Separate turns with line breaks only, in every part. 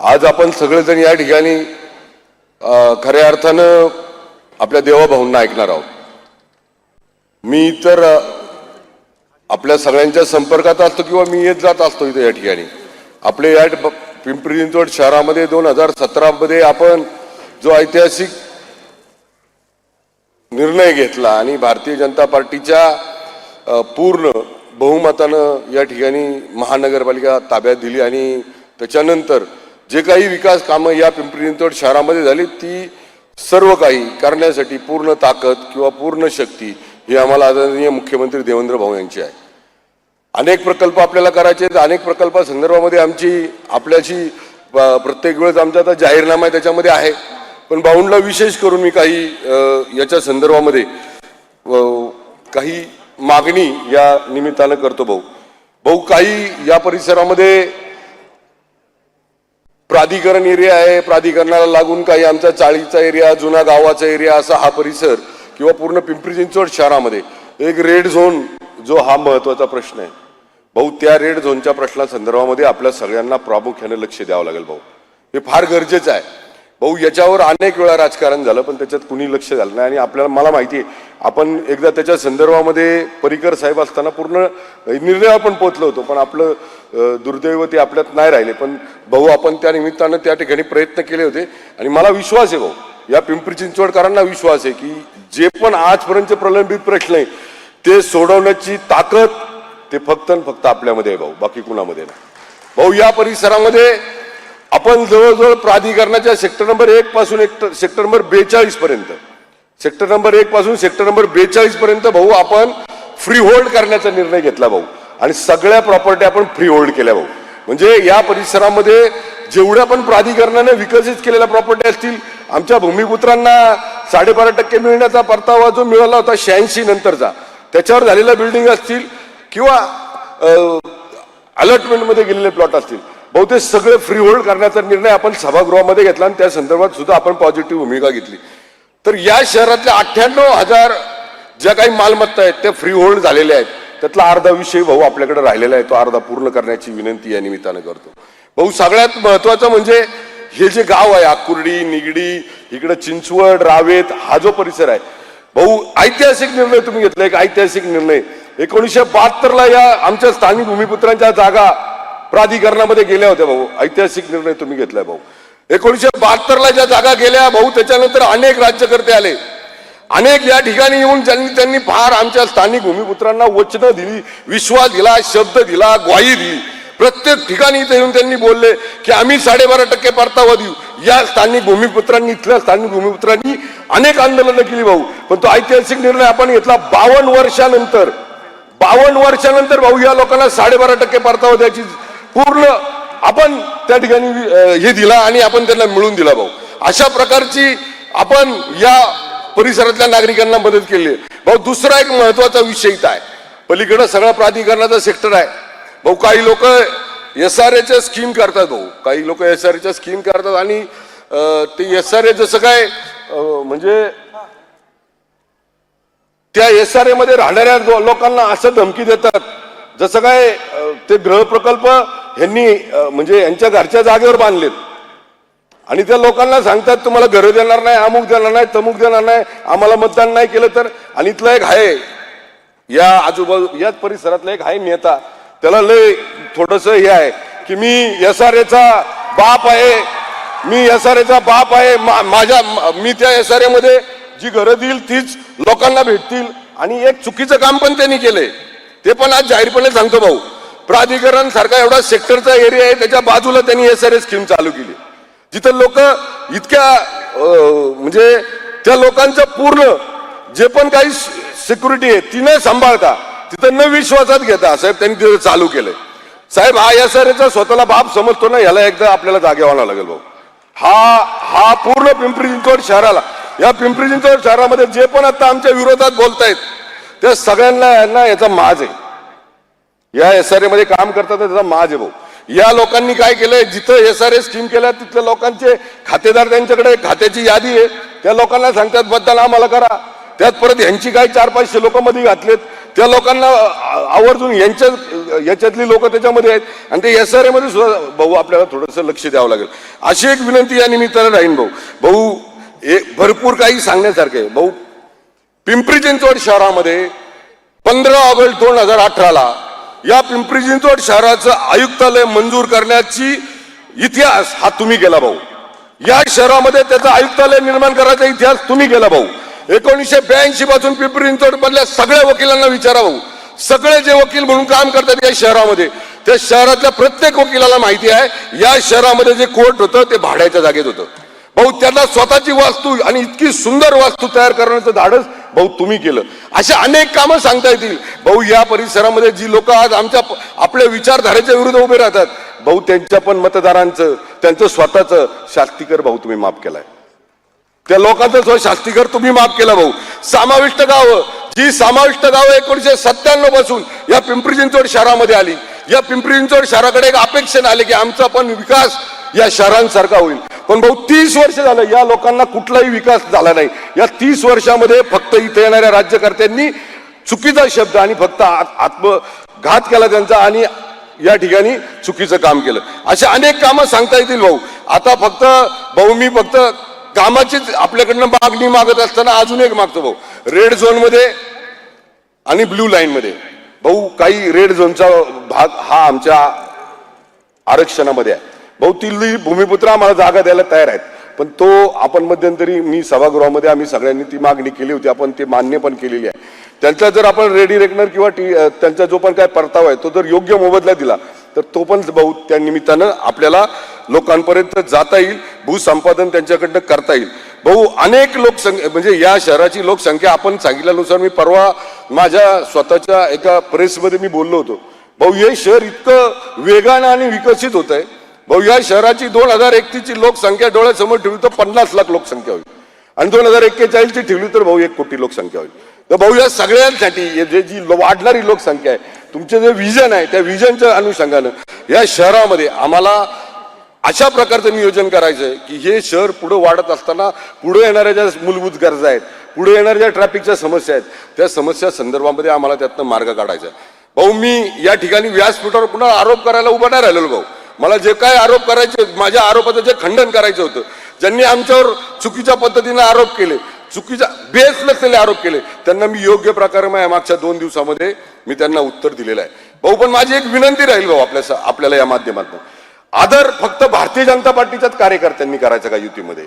आज आपण सगळेजण या ठिकाणी खऱ्या अर्थानं आपल्या देवाभाऊंना ऐकणार आहोत. मी तर आपल्या सगळ्यांच्या संपर्कात असतो किंवा मी येत जात असतो इथे या ठिकाणी. आपले या पिंपरी चिंचवड शहरामध्ये दोन हजार सतरामध्ये आपण जो ऐतिहासिक निर्णय घेतला आणि भारतीय जनता पार्टीच्या पूर्ण बहुमतानं या ठिकाणी महानगरपालिका ताब्यात दिली आणि त्याच्यानंतर जे काही विकास कामं या पिंपरी चिंचवड शहरामध्ये झाली ती सर्व काही करण्यासाठी पूर्ण ताकद किंवा पूर्ण शक्ती ही आम्हाला आदरणीय मुख्यमंत्री देवेंद्र भाऊ यांची आहे. अनेक प्रकल्प आपल्याला करायचे आहेत. अनेक प्रकल्पासंदर्भामध्ये आमची आपल्याशी प्रत्येक वेळेस आमचा आता जाहीरनामा आहे त्याच्यामध्ये आहे. पण भाऊंला विशेष करून मी काही याच्या संदर्भामध्ये काही मागणी या निमित्तानं करतो भाऊ. भाऊ काही या परिसरामध्ये प्राधिकरण एरिया आहे. प्राधिकरणाला लागून काही आमचा चाळीचा एरिया जुना गावाचा एरिया असा हा परिसर किंवा पूर्ण पिंपरी चिंचवड शहरामध्ये. एक रेड झोन जो हा महत्त्वाचा प्रश्न आहे. भाऊ त्या रेड झोनच्या प्रश्नासंदर्भामध्ये आपल्या सगळ्यांना प्रामुख्याने लक्ष द्यावं लागेल भाऊ. हे फार गरजेचं आहे. भाऊ याच्यावर अनेक वेळा राजकारण झालं पण त्याच्यात कुणी लक्ष झालं नाही आणि आपल्याला मला माहिती आहे आपण एकदा त्याच्या संदर्भामध्ये परिकर साहेब असताना पूर्ण निर्णय पण पोहोचलो होतो पण आपलं दुर्दैव ते आपल्यात नाही राहिले. पण भाऊ आपण त्या निमित्तानं त्या ठिकाणी प्रयत्न केले होते. आणि मला विश्वास आहे भाऊ या पिंपरी चिंचवडकरांना विश्वास आहे की जे पण आजपर्यंतचे प्रलंबित प्रश्न आहे ते सोडवण्याची ताकद ते फक्त आणि फक्त आपल्यामध्ये आहे भाऊ बाकी कुणामध्ये नाही. भाऊ या परिसरामध्ये आपण जवळजवळ प्राधिकरणाच्या सेक्टर नंबर एक पासून एक सेक्टर नंबर बेचाळीस पर्यंत सेक्टर नंबर एक पासून सेक्टर नंबर बेचाळीस पर्यंत भाऊ आपण फ्री होल्ड करण्याचा निर्णय घेतला भाऊ. आणि सगळ्या प्रॉपर्टी आपण फ्री होल्ड केल्या भाऊ. म्हणजे या परिसरामध्ये जेवढ्या पण प्राधिकरणाने विकसित केलेल्या प्रॉपर्टी असतील आमच्या भूमिपुत्रांना साडेबारा टक्के मिळण्याचा परतावा जो मिळाला होता शहाऐंशी नंतरचा त्याच्यावर झालेल्या बिल्डिंग असतील किंवा अलॉटमेंटमध्ये गेलेले प्लॉट असतील बहुतेक सगळे फ्री होल्ड करण्याचा निर्णय आपण सभागृहामध्ये घेतला आणि त्या संदर्भात सुद्धा आपण पॉझिटिव्ह भूमिका घेतली. तर या शहरातल्या अठ्ठ्याण्णव हजार ज्या काही मालमत्ता आहेत त्या फ्री होल्ड झालेल्या आहेत. त्यातला अर्धा विषय भाऊ आपल्याकडे राहिलेला आहे तो अर्धा पूर्ण करण्याची विनंती या निमित्तानं करतो. भाऊ सगळ्यात महत्वाचं म्हणजे हे जे गाव आहे आकुर्डी निगडी इकडे चिंचवड रावेत हा जो परिसर आहे. भाऊ ऐतिहासिक निर्णय तुम्ही घेतला एक ऐतिहासिक निर्णय. एकोणीसशे बहात्तरला या आमच्या स्थानिक भूमिपुत्रांच्या जागा प्राधिकरणामध्ये गेल्या होत्या भाऊ. ऐतिहासिक निर्णय तुम्ही घेतलाय भाऊ. एकोणीसशे बहात्तरला ज्या जागा गेल्या भाऊ त्याच्यानंतर अनेक राज्यकर्ते आले. अनेक या ठिकाणी येऊन ज्यांनी त्यांनी फार आमच्या स्थानिक भूमिपुत्रांना वचनं दिली विश्वास दिला शब्द दिला ग्वाही दिली. प्रत्येक ठिकाणी इथे येऊन त्यांनी बोलले की आम्ही साडेबारा टक्के परतावा देऊ. या स्थानिक भूमिपुत्रांनी इथल्या स्थानिक भूमिपुत्रांनी अनेक आंदोलनं केली भाऊ. पण तो ऐतिहासिक निर्णय आपण घेतला बावन्न वर्षानंतर. बावन्न वर्षानंतर भाऊ या लोकांना साडेबारा टक्के परतावा द्यायची पूर्ण आपण त्या ठिकाणी हे दिला आणि आपण त्यांना मिळून दिला भाऊ. अशा प्रकारची आपण या परिसरातल्या नागरिकांना मदत केली. आहे. भाऊ दुसरा एक महत्त्वाचा विषय इथं आहे. पलीकडं सगळा प्राधिकरणाचा सेक्टर आहे. भाऊ काही लोक एस आर एच्या स्कीम करतात भाऊ. काही लोक एस आर एच्या स्कीम करतात आणि ते एस आर ए जसं काय म्हणजे त्या एस आर ए मध्ये राहणाऱ्या लोकांना असं धमकी देतात. जसं काय ते गृहप्रकल्प ह्यांनी म्हणजे यांच्या घरच्या जागेवर बांधलेत. आणि त्या लोकांना सांगतात तुम्हाला घरं देणार नाही अमुक देणार नाही तमुक देणार नाही आम्हाला मतदान नाही केलं तर. आणि इथला एक आहे या आजूबाजू याच परिसरातला एक आहे नेता. त्याला लय थोडस हे आहे की मी एस आर एचा बाप आहे. मी एस आर एचा बाप आहे. मा- माझ्या मी त्या एस आरमध्ये जी घरं देईल तीच लोकांना भेटतील. आणि एक चुकीचं काम पण त्यांनी केलंय. ते पण आज जाहीरपणे सांगतो भाऊ. प्राधिकरण सारखा एवढा सेक्टरचा एरिया आहे त्याच्या बाजूला त्यांनी एस आर ए स्कीम चालू केली. जिथं लोक इतक्या म्हणजे त्या लोकांचं पूर्ण जे पण काही सिक्युरिटी आहे ती न सांभाळता. तिथं न विश्वासात घेता साहेब त्यांनी तिथं चालू केलंय. साहेब हा एस आर एचा स्वतःला बाप समजतो ना याला एकदा आपल्याला जागे आणावं लागेल भाऊ. हा हा पूर्ण पिंपरी चिंचवड शहराला. या पिंपरी चिंचवड शहरामध्ये जे पण आता आमच्या विरोधात बोलतायत त्या सगळ्यांना यांना याचा माज आहे. या एस आरमध्ये काम करतात त्याचा माज भाऊ. या लोकांनी काय केलंय? जिथं एस आर ए स्कीम केल्या तिथल्या लोकांचे खातेदार त्यांच्याकडे खात्याची यादी आहे. त्या लोकांना सांगतात बद्दल आम्हाला करा. त्यात परत यांची काही चार पाचशे लोक मध्ये घातलेत. त्या लोकांना आवर्जून यांच्या याच्यातली लोक त्याच्यामध्ये आहेत. आणि ते एस आर ए मध्ये सुद्धा भाऊ आपल्याला थोडंसं लक्ष द्यावं लागेल. अशी एक विनंती या निमित्तानं राहीन भाऊ. भाऊ हे भरपूर काही सांगण्यासारखे भाऊ पिंपरी चिंचवड शहरामध्ये पंधरा ऑगस्ट दोन हजार अठराला या पिंपरी चिंचवड शहराचं आयुक्तालय मंजूर करण्याची इतिहास हा तुम्ही केला भाऊ. या शहरामध्ये त्याचं आयुक्तालय निर्माण करायचा इतिहास तुम्ही केला भाऊ. एकोणीसशे ब्याऐंशी पासून पिंपरी चिंचवड मधल्या सगळ्या वकिलांना विचारा भाऊ. सगळे जे वकील म्हणून काम करतात या शहरामध्ये त्या शहरातल्या प्रत्येक वकिलाला माहिती आहे या शहरामध्ये जे कोर्ट होतं ते भाड्याच्या जागेत होतं. भाऊ त्यांना स्वतःची वास्तू आणि इतकी सुंदर वास्तू तयार करण्याचं धाडस भाऊ तुम्ही केलं. अशा अनेक कामं सांगता येतील. भाऊ या परिसरामध्ये जी लोक आज आमच्या आपल्या विचारधारेच्या विरुद्ध उभे राहतात भाऊ त्यांच्या पण मतदारांचं त्यांचं स्वतःचं शास्तीकर भाऊ तुम्ही माफ केलाय. त्या लोकांचं स्व शास्तीकर तुम्ही माफ केला भाऊ. समाविष्ट गावं जी समाविष्ट गावं एकोणीशे सत्त्याण्णवपासून या पिंपरी चिंचवड शहरामध्ये आली. या पिंपरी चिंचवड शहराकडे एक अपेक्षेने आले की आमचा पण विकास या शहरांसारखा होईल. पण भाऊ तीस वर्ष झालं या लोकांना कुठलाही विकास झाला नाही. या तीस वर्षामध्ये फक्त इथे येणाऱ्या राज्यकर्त्यांनी चुकीचा शब्द आणि फक्त आत- आत्मघात केला त्यांचा आणि या ठिकाणी चुकीचं काम केलं. असे अनेक कामं सांगता येतील भाऊ. आता फक्त भाऊ मी फक्त कामाचीच आपल्याकडनं मागणी मागत असताना अजून एक मागतो भाऊ. रेड झोनमध्ये आणि ब्ल्यू लाईनमध्ये भाऊ काही रेड झोनचा भाग हा आमच्या आरक्षणामध्ये आहे. भाऊ तिथली भूमिपुत्र आम्हाला जागा द्यायला तयार आहेत. पण तो आपण मध्यंतरी मी सभागृहामध्ये आम्ही सगळ्यांनी ती मागणी केली होती आपण ते मान्य पण केलेली आहे. त्यांचा जर आपण रेडी रेकनर किंवा टी त्यांचा जो पण काय परतावा आहे तो जर योग्य मोबदला दिला तर तो पण भाऊ त्या निमित्तानं आपल्याला लोकांपर्यंत जाता येईल भूसंपादन त्यांच्याकडनं करता येईल. भाऊ अनेक लोकसंख्या म्हणजे या शहराची लोकसंख्या आपण सांगितल्यानुसार मी परवा माझ्या स्वतःच्या एका प्रेसमध्ये मी बोललो होतो. भाऊ हे शहर इतकं वेगानं आणि विकसित होत आहे भाऊ या शहराची दोन हजार एकतीसची लोकसंख्या डोळ्यासमोर ठेवली तर पन्नास लाख लोकसंख्या होईल. आणि दोन हजार एक्केचाळीसची ठेवली तर भाऊ एक कोटी लोकसंख्या होईल. तर भाऊ या सगळ्यांसाठी जे जी वाढणारी लोकसंख्या आहे तुमचे जे विजन आहे त्या विजनच्या अनुषंगानं या शहरामध्ये आम्हाला अशा प्रकारचं नियोजन करायचं आहे की हे शहर पुढे वाढत असताना पुढे येणाऱ्या ज्या मूलभूत गरजा आहेत पुढे येणाऱ्या ज्या ट्रॅफिकच्या समस्या आहेत त्या समस्या संदर्भामध्ये आम्हाला त्यातनं मार्ग काढायचा आहे. भाऊ मी या ठिकाणी व्यासपीठावर पुन्हा आरोप करायला उभा नाही राहिलेलो भाऊ. मला जे काय आरोप करायचे माझ्या आरोपाचं जे खंडन करायचं होतं ज्यांनी आमच्यावर चुकीच्या पद्धतीने आरोप केले चुकीच्या बेस नसलेले आरोप केले त्यांना मी योग्य प्रकारे माझ्या मागच्या दोन दिवसामध्ये मी त्यांना उत्तर दिलेलं आहे. भाऊ पण माझी एक विनंती राहील भाऊ आपल्या आपल्याला या माध्यमातून. आदर फक्त भारतीय जनता पार्टीच्याच कार्यकर्त्यांनी करायचा का युतीमध्ये?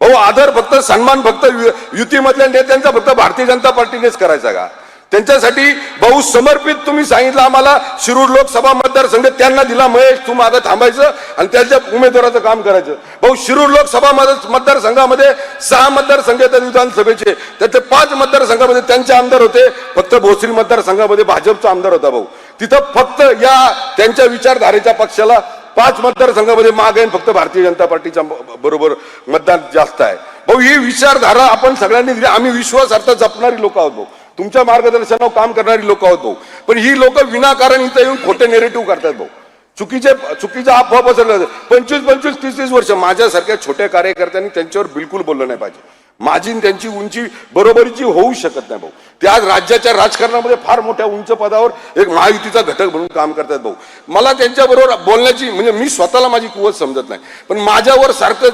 भाऊ आदर फक्त सन्मान फक्त युतीमधल्या नेत्यांचा फक्त भारतीय जनता पार्टीनेच करायचा का? त्यांच्यासाठी भाऊ समर्पित तुम्ही सांगितलं आम्हाला. शिरूर लोकसभा मतदारसंघ त्यांना दिला महेश तू मागं थांबायचं आणि त्याच्या उमेदवाराचं काम करायचं. भाऊ शिरूर लोकसभा मत- मतदारसंघामध्ये सहा मतदारसंघ येतात विधानसभेचे. त्याचे पाच मतदारसंघामध्ये त्यांचे आमदार होते. फक्त भोसरी मतदारसंघामध्ये भाजपचा आमदार होता भाऊ तिथं फक्त या त्यांच्या विचारधारेच्या पक्षाला पाच मतदारसंघामध्ये माग आहे आणि फक्त भारतीय जनता पार्टीच्या ब- बरोबर मतदान जास्त आहे. भाऊ ही विचारधारा आपण सगळ्यांनी दिली. आम्ही विश्वासार्थ जपणारी लोक आहोत भाऊ तुमच्या मार्गदर्शनावर काम करणारी लोक होतो पण ही लोक विनाकारण इथं येऊन खोटे नेरेटिव्ह करतात भाऊ चुकीचे चुकीचा अफवा पसरला पंचवीस पंचवीस तीस तीस वर्ष माझ्यासारख्या छोट्या कार्यकर्त्यांनी त्यांच्यावर बिलकुल बोललं नाही पाहिजे. माझी त्यांची उंची बरोबरीची होऊ शकत नाही भाऊ. ते आज राज्याच्या राजकारणामध्ये फार मोठ्या उंच पदावर एक महायुतीचा घटक म्हणून काम करतात भाऊ. मला त्यांच्याबरोबर बोलण्याची म्हणजे मी स्वतःला माझी कुवत समजत नाही. पण माझ्यावर सारखं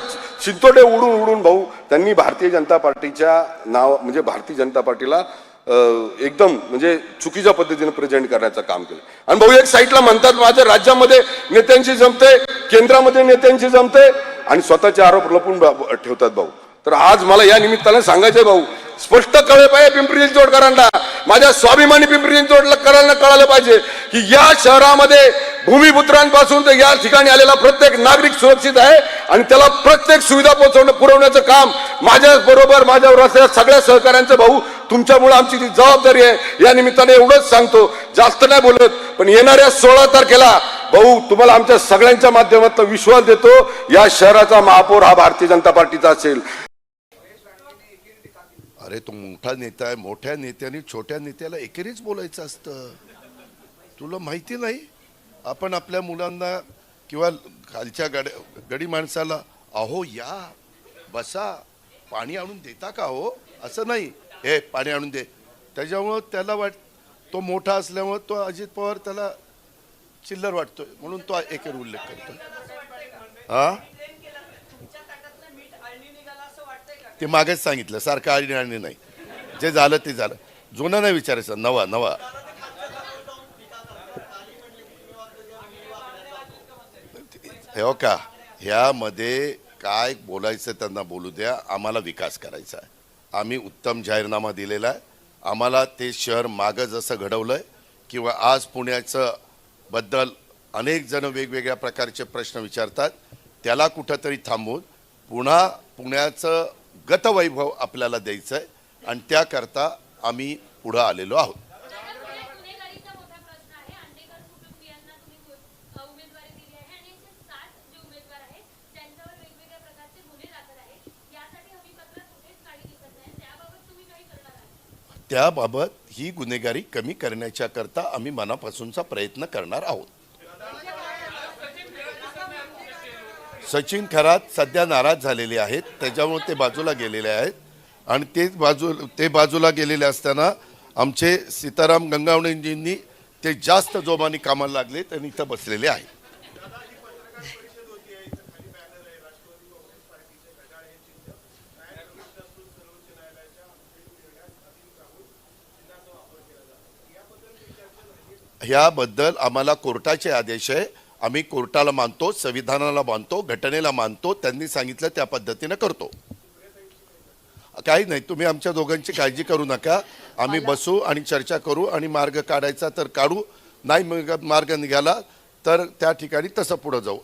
शिंतोडे उडून उडून भाऊ त्यांनी भारतीय जनता पार्टीच्या नाव म्हणजे भारतीय जनता पार्टीला एकदम म्हणजे चुकीच्या पद्धतीने प्रेझेंट करण्याचं काम केलं. आणि भाऊ एक साईडला म्हणतात माझ्या राज्यामध्ये नेत्यांशी जमते केंद्रामध्ये नेत्यांशी जमते आणि स्वतःचे आरोप लपून ठेवतात भाऊ. तर आज मला या निमित्तानं सांगायचंय भाऊ स्पष्ट कळलं पाहिजे पिंपरी चिंचवडकरांना. माझ्या स्वाभिमानी पिंपरी चिंचवडकरांना कळालं पाहिजे की या शहरामध्ये भूमिपुत्रांपासून तर या ठिकाणी आलेला प्रत्येक नागरिक सुरक्षित आहे आणि त्याला प्रत्येक सुविधा पोहोचवणं पुरवण्याचं काम माझ्या बरोबर माझ्या सगळ्या सहकाऱ्यांचं भाऊ तुमच्यामुळे आमची जी जबाबदारी आहे या निमित्ताने एवढंच सांगतो. जास्त नाही बोलत पण येणाऱ्या सोळा तारखेला भाऊ तुम्हाला आमच्या सगळ्यांच्या माध्यमातून विश्वास देतो या शहराचा महापौर हा भारतीय जनता पार्टीचा असेल.
अरे तो मोठा नेता आहे मोठ्या नेत्याने छोट्या नेत्याला एकेरीच बोलायचं असतं. तुला माहिती नाही? आपण आपल्या मुलांना किंवा खालच्या गाड्या गडी माणसाला अहो या बसा पाणी आणून देता का हो? असं नाही. हे पाणी आणून दे. त्याच्यामुळं त्याला वाट तो मोठा असल्यामुळं तो अजित पवार त्याला चिल्लर वाटतोय. म्हणून तो एकेर उल्लेख करतो हा? ते मागेच सांगितलं सारखं आळणी आणली नाही. जे झालं ते झालं. जुनं नाही विचारायचं नवा नवा. हो का? ह्यामध्ये काय बोलायचं त्यांना बोलू द्या आम्हाला विकास करायचा आहे. आम्ही उत्तम जाहीरनामा दिलेला आहे. आम्हाला ते शहर मागं जसं आहे किंवा आज पुण्याचं बद्दल अनेक जण वेगवेगळ्या प्रकारचे प्रश्न विचारतात त्याला कुठंतरी थांबवून पुन्हा पुण्याचं गतवैभव आपल्याला द्यायचं आहे आणि त्याकरता आम्ही पुढं आलेलो आहोत
गुन्हेगारीचा मोठा प्रश्न आहे अंडेकर कुटुंबियांना तुम्ही अ, उमेदवारी दिली आहे आणि असे सात जे उमेदवार आहेत त्यांच्यावर वेगवेगळ्या प्रकारचे गुन्हे दाखल आहेत यासाठी हमीपत्रात कुठेच काही दिसत नाही त्याबाबत तुम्ही काही करणार आहात
त्याबाबत ही गुन्हेगारी कमी करण्याच्या करता आम्ही मनापासूनचा प्रयत्न करणार आहोत. सचिन खरात सध्या नाराज झालेले आहेत. त्याच्यामुळे ते बाजूला गेलेले आहेत. आणि तेच बाजू ते बाजूला गेलेले असताना आमचे सीताराम गंगावणेजींनी ते जास्त जोमाने कामाला लागले त्यांनी इथं बसलेले आहेत. ह्याबद्दल आम्हाला कोर्टाचे आदेश आहे. आम्ही कोर्टाला मानतो संविधानाला मानतो घटनेला मानतो त्यांनी सांगितलं त्या पद्धतीनं करतो. काही नाही तुम्ही आमच्या दोघांची काळजी करू नका. आम्ही बसू आणि चर्चा करू आणि मार्ग काढायचा तर काढू. नाही मार्ग निघाला तर त्या ठिकाणी तसं पुढे जाऊ.